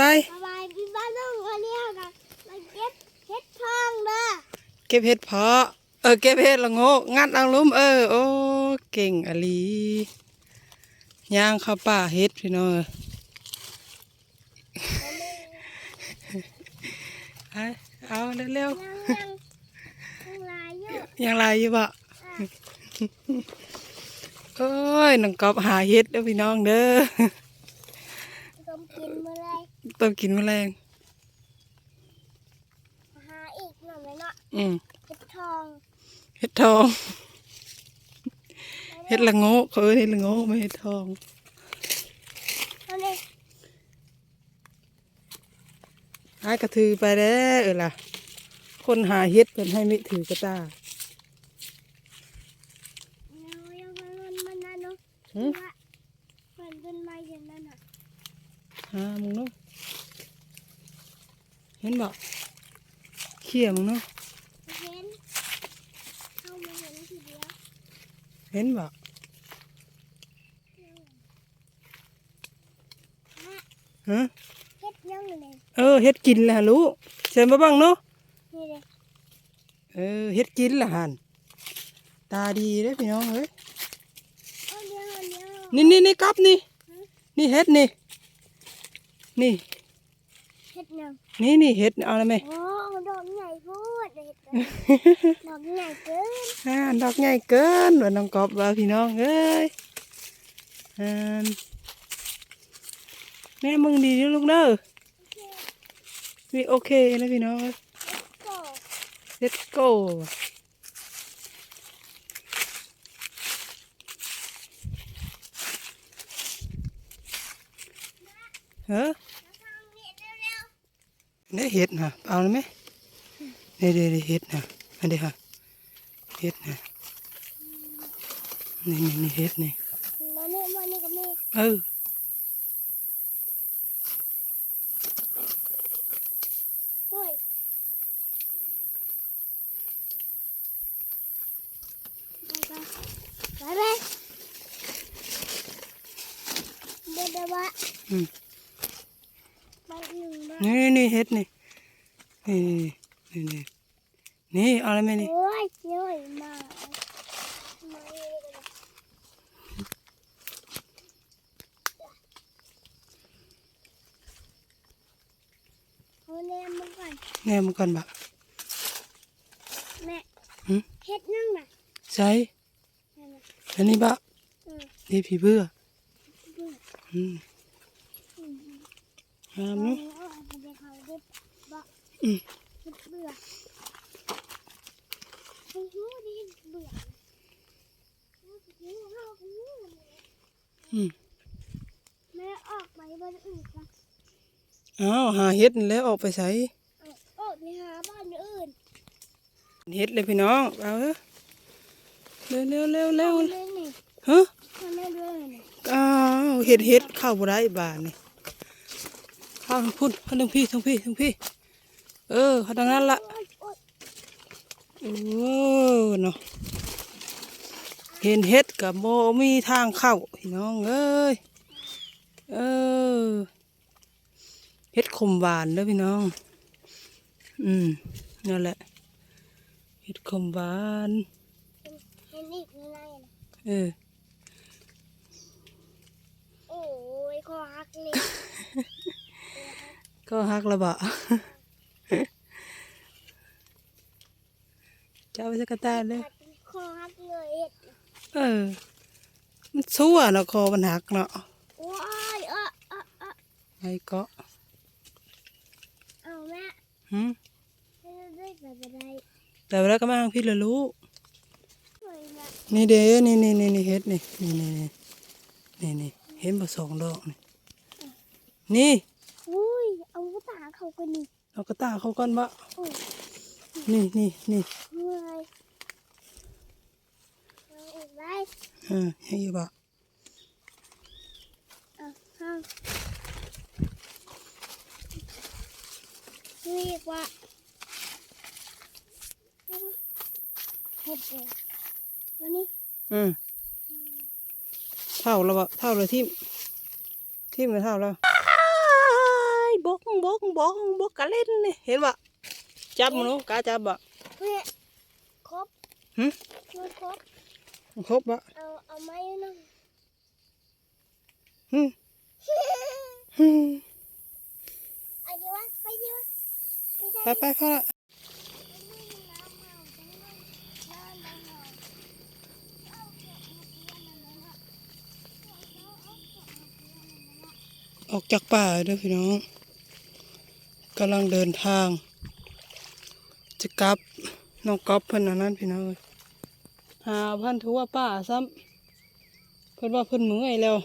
บายสบายพี่บ้านต้องวันนี้กันมาเก็บเห็ดทองเด้อเก็บเห็ดเพาะเออเก็บเห็ดละโงกงัดเอาลุ่มเออโอ้เก่งอลีย่างเข้าป่าเห็ดพี่น้องเอ้ยเอาเอาเร็วยังยังยังลายอยู่ยังไรอยู่บ่โอ้ยน้องกอบหาเห็ดเด้อพี่น้องเด้อ ต้มกินมาเลย ต้องกินแมลงหาอีกหน่อยไหมเนาะอืมเห็ดทองเห็ดทองเห็ดละโงกเขาเอิ้นเห็ดละโงกไม่เห็ดทองเอาเลยหายกระถือไปแล้วเออล่ะ คนหาเฮ็ดเป็นให้มิถือกระตาเอายังมันมันนั่นเนาะ หืม ว่าเปิดเป็นไม้อย่างนั้นอะ หามึงเนาะเห็นบ่ เขี่ยมึงเนาะเห็นเข้ามาเห็นทีเดียวเห็นบ่ฮะเห็ดยังเลยเออเฮ็ดกินล่ะลูกเชิญมาบ้างเนาะนี่เลยเออเฮ็ดกินล่ะหันตาดีเด้อพี่น้องเอ้ยเอาเดียวเอาเดียวนี่นี่นี่กับนี่ นี่เฮ็ดนี่ นี่ เห็ดยังนี่นี่เฮ็ดเอาละไหมโอ้ดอกใหญ่พูดเห็ดดอกใหญ่เกินอ่าดอกใหญ่เกินว่าน้องกอบว่าพี่น้องเอ้ยอ่าแม่มึงดีเด้อลูกเด้อมีโอเคนะพี่น้องก็ let's go เฮ้อทางนี้เร็ว ได้เห็ดนะเอาเลยไหมเดี๋ยวเดี๋ยวเดี๋ยวเห็ดนะอันเดี๋ยวฮะเห็ดนะนี่นี่นี่เห็ดนี่ๆแล้วนี่วันนี้ก็มีเออ เฮ้ยไปไปไปเดี๋ยวเดี๋ยวว่า อืม ไปห นึ่งบ้านี่นี่นี่เห็ดนี่นี่นี่นี่นี่เอาอะไรไหมนี่โอ้ยเยอะมากมาเองเอาแนมมันก่อนแน่มันก่อนบะแม่หืมเฮ็ดนั่งน่ะใส่นั่นน่ะอันนี้บะเออนี่ผีเบื่อเบื่ออืมอืมงาม อืมเฮ็ดเบื่อเฮ้ยหูดิเบื่อหูหูหูหูอืมแม่ออกไปบ้านอื่นนะอ้าวหาเห็ดนี่แหล้วออกไปใส่เอาออกไปหาบ้านอื่นเห็ดเลยพี่น้อง เอาเถอะเร็วเร็วเร็วเร็วเอาเลยนี่ฮะเอาเลยด้วยนี่อ้าวเห็ดเห็ดเข้าบ่ได้บานนี่เข้าทางพุ่นเข้าทางพี่ทางพี่ทางพี่ เออเข้าทางนั้นละโอ๊ยโอ๊ยโอ้เนาะเห็นเห็ดกับโบมีทางเข้าพี่น้องเอ้ยเออเห็ดขมหวานเด้อพี่น้อง อืมนั่นแหละเห็ดขมหวานเห็นอีกยังไงนะเออโอ้ยคอหักเลยก็ฮักระบ เจ้าไปสักกะตาเลยคอหักเลยเห็ดเออ มันชั่วเนาะคอมันหักเนาะโอ้ยเออเออเออไอ้ก็เอาแม่หืมให้ได้แบบอะไรแต่เวลาก็มาทางพี่ละลูกสวยนะนี่เด้นี่นี่นี่นี่เฮ็ดนี่นี่นี่นี่นี่นี่เห็นบ่สองดอกนี่นี่อุ้ยเอาตาเขากันนี่เอากระตาเขาก่อนบ่โอ้ย นี่นี่นี่เมื่อยเอาอีกได้เออให้อยู่บ่เอาห้างนี่อีกว่าเห็ดเลยตัวนี้อืมเท่าแล้วบ่เท่าเลยทิ่มทิ่มเลยเท่าแล้วอ้ายโบะเล่นนี่เห็นบ่ จับมันลูกกาจับบ่เนี่ยครบหึมันครบครบบ่เอาเอาไม้นั่งหึหึเอาดีวะไปดีวะไปไปไปพอละออกจากป่าเด้อพี่น้องกำลังเดินทางจะกลับ น้องก๊อฟเพิ่นอันนั้นพี่น้องเอ้ยหาพันทั่วป่าซ้ำเพิ่นว่าเพิ่นเมื่อยแล้ว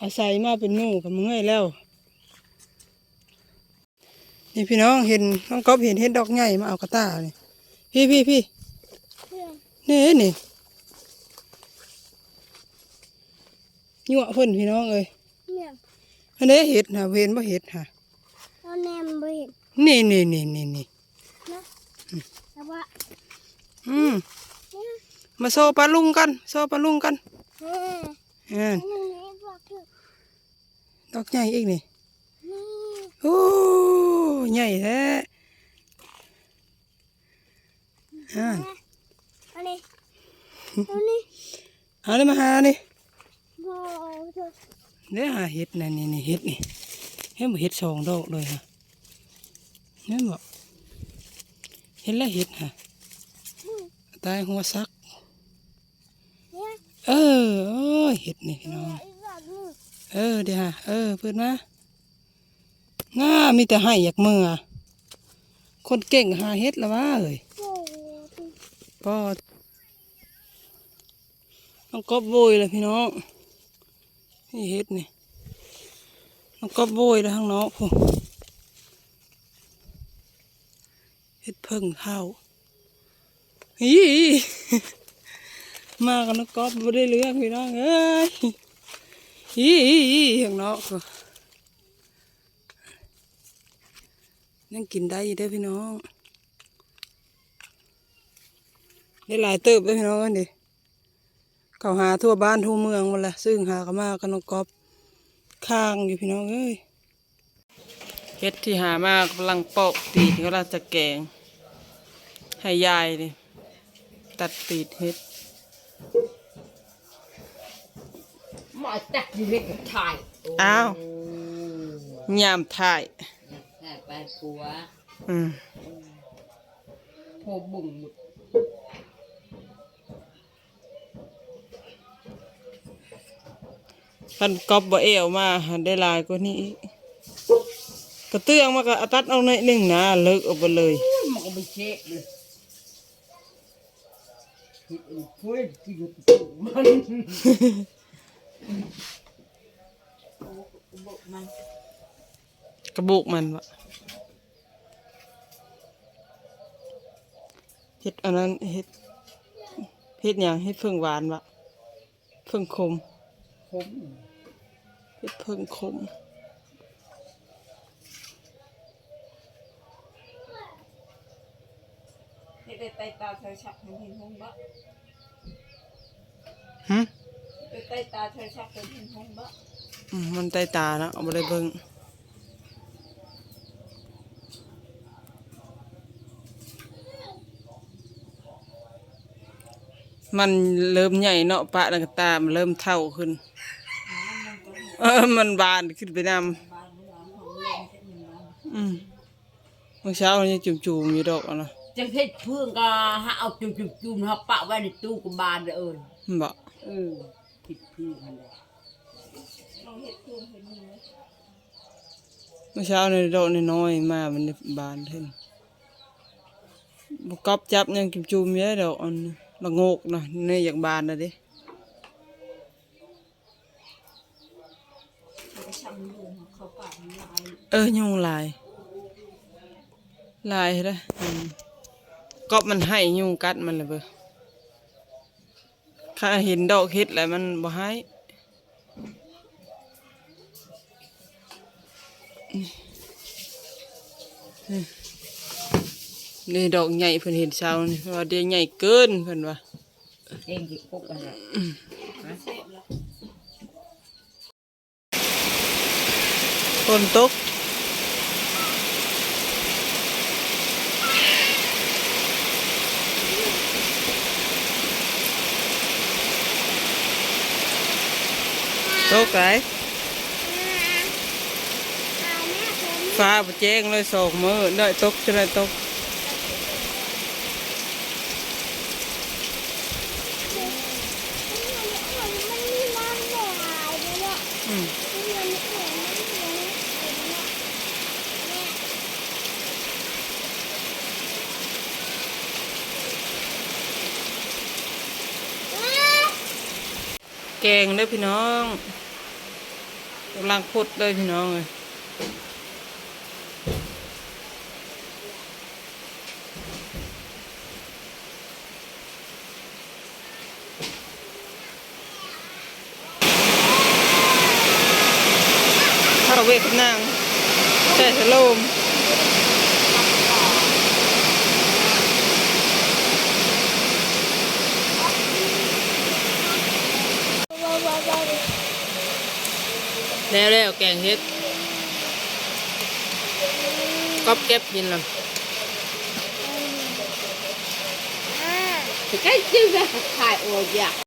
อาศัยมาเป็นหมู่กับเมื่อยแล้ว นี่พี่น้องเห็นน้องก๊อฟเห็นเห็ดดอกใหญ่มาเอากระตานี่พี่พี่พี่เพื่อนนี่ ยั่วเพิ่นพี่น้องเอ้ยเนี่ยอันนี้เห็ดนะเวนบ่เห็ดฮะเราแนมไปเห็นนี่นี่นี่นี่นี่นะแต่ว่าอืมเนี่ยมาโซปลาลุงกัน โซปลาลุงกันเฮ้ยอ่าอันนี้บอกเถอะดอกใหญ่อีกนี่นี่โอ้ใหญ่แท้อ่าอันนี้อันนี้หาเลยมาหานี่บอกเถอะ เดี๋ยวหาเห็ดนะนี่นี่เห็ดนี่เห็นบ่เห็ดสองดอกเลยฮะเห็นบ่เห็นแล้วเห็ดฮะตายหัวซักเนี่ยเออโอ้ยเห็ดนี่พี่น้องอีกแบบนึงเออเดี๋ยวฮะเออเปิดมาง่ามีแต่ให้อยากมือคนเก่งหาเห็ดละวะเอ้ยโอ้โหก็ต้องกอบโบยเลยพี่น้อง นี่เห็ดนี่ต้องกอบโบยแล้วข้างนอกผมเห็ดเพิ่งเท่าอีมากันน้องกอบไม่ได้เรื่องพี่น้องเอ้ยอีอีข้างนอกพุ่นยังกินได้อยู่เด้อพี่น้อง ได้หลายเติบเลยพี่น้องกันดิ เขาหาทั่วบ้านทั่วเมืองหมดละซึ่งหากันมากันนกกอบข้างอยู่พี่น้องเอ้ยเฮ็ดที่หามากำลังปอกตีดกำลังจะแกง ให้ยายนี่ตัดตีดเฮ็ดหมอตักอยู่เล็กกับถ่ายอ้าวยามถ่ายแค่ไปปัวอืมโหบุ่งหมด คันกอบบ่เอวมาได้หลายกว่านี้อีกกระเตื้องมาก็เอาตัดเอาหน่อยหนึ่งนะเลิกเอาไปเลยมันก็ไม่เช็ดเลยคิดเองเพื่อนที่อยู่ตัวมันกระบุกมันวะเฮ็ดอันนั้นเฮ็ดเฮ็ดหยังเฮ็ดเพิ่งหวานวะเพิ่งขม ผมเฮ็ดเพิ่งขมเฮ็ดได้ไตตาเธอชักเห็นเห็นหงบ่หึได้ไตตาเธอชักเห็นเห็นหงบ่อืมมันใต้ตานะเอาบ่ได้เบิ่งมันเริ่มใหญ่เนาะปะแล้วก็ตามันเริ่มเท่าขึ้น เออมันบานขึ้นไปนำบานบานของเล่นเห็นบานอืมเมื่อเช้านี่จุ่มๆอยู่ดอกอะนะจังเฮ็ดเพื่อนก็หาเอาจุ่มจุ่มจุ่มๆๆปะไว้ในตู้กับบานเด้อเอ้ยมันบอกเออผิดเพื่อนนั่นแหละเมื่อเช้านี่ดอกน้อยๆมามันบานขึ้นบกอบจับยังจุ่มๆอยู่ได้ดอกอันละโงกนะนี่อยากบานนะเดิ ช่างดูเขาปากมันลาย เออยุงลาย ลายเด้ออืมกอบมันให้ยุงกัดมันเลยเบอข้าเห็นดอกเห็ดแล้วมันบ่ให้นี่นี่ดอกใหญ่เพิ่นเห็นเช้านี่ว่าเดี๋ยวใหญ่เกินเพิ่นว่าเองกี่พกกันละฝนตก ตกไหนอ่าแม่ผมฟ้าบ่แจ้งเลยสองมือได้ตกจะได้ตก มันมีน้ำหน่อยเลยเนี่ย อืม มันมีน้ำหน่อยมันมีน้ำหน่อยเนี่ย แกงเลยพี่น้องกำลังพดเลยพี่น้องเลยข้าวเวทกับนางใส่สโลม แล้วแล้วแกงเฮ็ดก๊อบเก็บยินละใกล้จิ้มเลยขายโอ้ยอะ